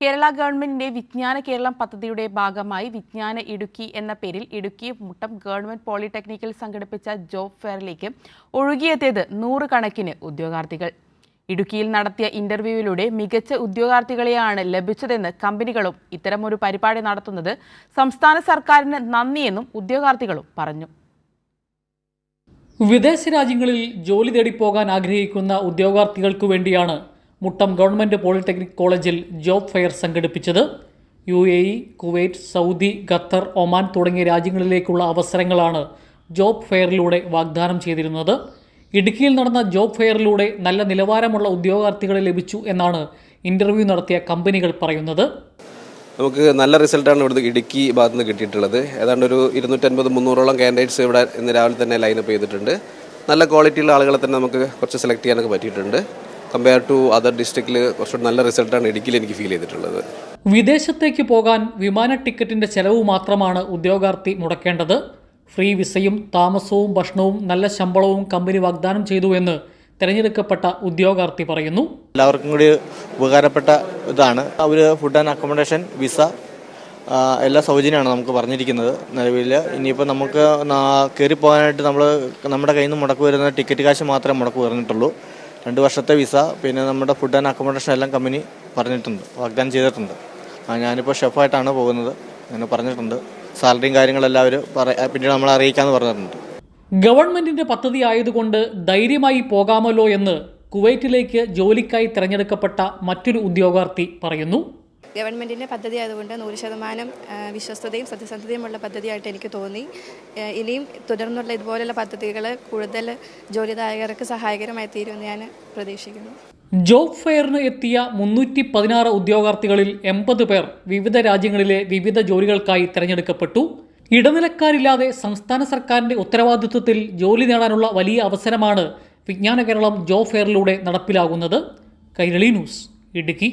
കേരള ഗവൺമെന്റിന്റെ വിജ്ഞാന കേരളം പദ്ധതിയുടെ ഭാഗമായി വിജ്ഞാന ഇടുക്കി എന്ന പേരിൽ ഇടുക്കി മുട്ടം ഗവൺമെന്റ് പോളിടെക്നിക്കിൽ സംഘടിപ്പിച്ച ജോബ് ഫെയറിലേക്ക് ഒഴുകിയെത്തിയത് നൂറുകണക്കിന് ഉദ്യോഗാർത്ഥികൾ. ഇടുക്കിയിൽ നടത്തിയ ഇന്റർവ്യൂവിലൂടെ മികച്ച ഉദ്യോഗാർത്ഥികളെയാണ് ലഭിച്ചതെന്ന് കമ്പനികളും ഇത്തരമൊരു പരിപാടി നടത്തുന്നത് സംസ്ഥാന സർക്കാരിന് നന്ദിയെന്നും ഉദ്യോഗാർത്ഥികളും പറഞ്ഞു. വിദേശ രാജ്യങ്ങളിൽ ജോലി തേടി പോകാൻ ആഗ്രഹിക്കുന്ന ഉദ്യോഗാർത്ഥികൾക്കു വേണ്ടിയാണ് മുട്ടം ഗവൺമെന്റ് പോളിടെക്നിക് കോളേജിൽ ജോബ് ഫെയർ സംഘടിപ്പിച്ചത്. U A E Kuwait Saudi Qatar Oman തുടങ്ങിയ രാജ്യങ്ങളിലേക്കുള്ള അവസരങ്ങളാണ് ജോബ് ഫെയറിലൂടെ വാഗ്ദാനം ചെയ്തിരുന്നത്. ഇടുക്കിയിൽ നടന്ന ജോബ് ഫെയറിലൂടെ നല്ല നിലവാരമുള്ള ഉദ്യോഗാർത്ഥികളെ ലഭിച്ചു എന്നാണ് ഇന്റർവ്യൂ നടത്തിയ കമ്പനികൾ പറയുന്നത്. നമുക്ക് നല്ല റിസൾട്ടാണ് ഇവിടുന്ന് ഇടുക്കി ഭാഗത്ത് നിന്ന് കിട്ടിയിട്ടുള്ളത്. ഏതാണ്ട് ഒരു ഇരുന്നൂറ്റൻപത് മുന്നൂറോളം കാൻഡിഡേറ്റ്സ് ഇവിടെ ഇന്ന് രാവിലെ തന്നെ ലൈനപ്പ് ചെയ്തിട്ടുണ്ട്. നല്ല ക്വാളിറ്റിയുള്ള ആളുകളെ തന്നെ നമുക്ക് കുറച്ച് സെലക്ട് ചെയ്യാനൊക്കെ പറ്റിയിട്ടുണ്ട്. കമ്പയർ ടു അതർ ഡിസ്ട്രിക്റ്റിൽ കുറച്ചുകൂടി നല്ല റിസൾട്ടാണ് ഇടുക്കിയിൽ എനിക്ക് ഫീൽ ചെയ്തിട്ടുള്ളത്. വിദേശത്തേക്ക് പോകാൻ വിമാന ടിക്കറ്റിന്റെ ചെലവ് മാത്രമാണ് ഉദ്യോഗാർത്ഥി മുടക്കേണ്ടത്. ഫ്രീ വിസയും താമസവും ഭക്ഷണവും നല്ല ശമ്പളവും കമ്പനി വാഗ്ദാനം ചെയ്തു എന്ന് തിരഞ്ഞെടുക്കപ്പെട്ട ഉദ്യോഗാർത്ഥി പറയുന്നു. എല്ലാവർക്കും കൂടി ഉപകാരപ്പെട്ട ഇതാണ്. അവർ ഫുഡ് ആൻഡ് അക്കോമഡേഷൻ വിസ എല്ലാ സൗജന്യമാണ് നമുക്ക് പറഞ്ഞിരിക്കുന്നത് നിലവിൽ ഇനിയിപ്പോൾ നമുക്ക് കയറി പോകാനായിട്ട് നമ്മൾ നമ്മുടെ കയ്യിൽ നിന്ന് മുടക്ക് വരുന്ന ടിക്കറ്റ് കാശ് മാത്രമേ മുടക്ക് പറഞ്ഞിട്ടുള്ളൂ. രണ്ട് വർഷത്തെ വിസ പിന്നെ നമ്മുടെ ഫുഡ് ആൻഡ് അക്കോമഡേഷൻ എല്ലാം കമ്പനി പറഞ്ഞിട്ടുണ്ട് വാഗ്ദാനം ചെയ്തിട്ടുണ്ട്. ഞാനിപ്പോൾ ഷെഫായിട്ടാണ് പോകുന്നത് അങ്ങനെ പറഞ്ഞിട്ടുണ്ട്. സാലറിയും കാര്യങ്ങളെല്ലാം അവർ പിന്നീട് നമ്മളെ അറിയിക്കാമെന്ന് പറഞ്ഞിട്ടുണ്ട്. ഗവൺമെന്റിന്റെ പദ്ധതി ആയതുകൊണ്ട് ധൈര്യമായി പോകാമല്ലോ എന്ന് കുവൈറ്റിലേക്ക് ജോലിക്കായി തിരഞ്ഞെടുക്കപ്പെട്ട മറ്റൊരു ഉദ്യോഗാർത്ഥി പറയുന്നു. ഗവൺമെന്റിന്റെ പദ്ധതി ആയതുകൊണ്ട് നൂറ് ശതമാനം വിശ്വസ്തതയും സത്യസന്ധതയുമുള്ള പദ്ധതിയായിട്ട് എനിക്ക് തോന്നി. ഇനിയും തുടർന്നുള്ള ഇതുപോലെയുള്ള പദ്ധതികൾ കൂടുതൽ ജോലിദായകർക്ക് സഹായകരമായി തീരുമെന്ന് ഞാൻ പ്രതീക്ഷിക്കുന്നു. ജോബ് ഫെയറിന് എത്തിയ മുന്നൂറ്റി പതിനാറ് ഉദ്യോഗാർത്ഥികളിൽ എൺപത് പേർ വിവിധ രാജ്യങ്ങളിലെ വിവിധ ജോലികൾക്കായി തിരഞ്ഞെടുക്കപ്പെട്ടു. ഇടനിലക്കാരില്ലാതെ സംസ്ഥാന സർക്കാരിന്റെ ഉത്തരവാദിത്വത്തിൽ ജോലി നേടാനുള്ള വലിയ അവസരമാണ് വിജ്ഞാന കേരളം ജോബ് ഫെയറിലൂടെ നടപ്പിലാകുന്നത്. കൈരളി ന്യൂസ് ഇടുക്കി.